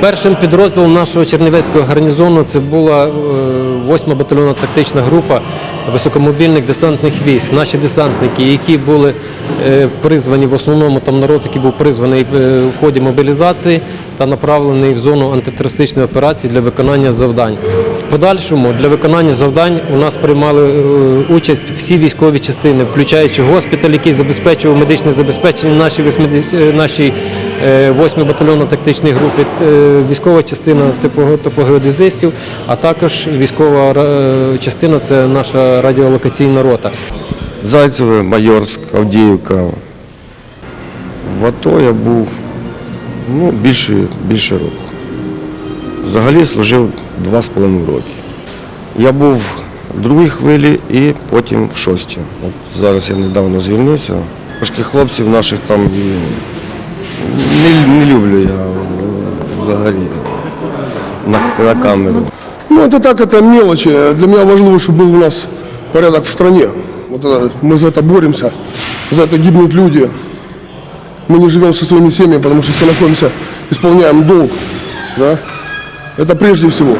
Першим підрозділом нашого Чернівецького гарнізону це була 8 батальйонна тактична група високомобільних десантних військ. Наші десантники, які були е, призвані в основному там народ, який був призваний е, в ході мобілізації та направлений в зону антитерористичної операції для виконання завдань. В подальшому для виконання завдань у нас приймали е, участь всі військові частини, включаючи госпіталь, який забезпечував медичне забезпечення нашій 80, е, нашій 8 батальйонно-тактичній групі, е, військова частина типу, типу а також військова е, частина це наша радіолокаційна рота. Зайцеве, Майорськ, Авдіївка. В АТО я був ну, більше, більше року. Взагалі служив два з половиною роки. Я був в другій хвилі і потім в шостій. От зараз я недавно звільнився. Трошки хлопців наших там не, не люблю я взагалі на, на камеру. Ну, это так, это мелочи. Для меня важливо, чтобы был у нас порядок в стране. Вот это, мы за это боремся, за это гибнут люди. Мы не живем со своими семьями, потому что все находимся, исполняем долг. Да? Это прежде всего.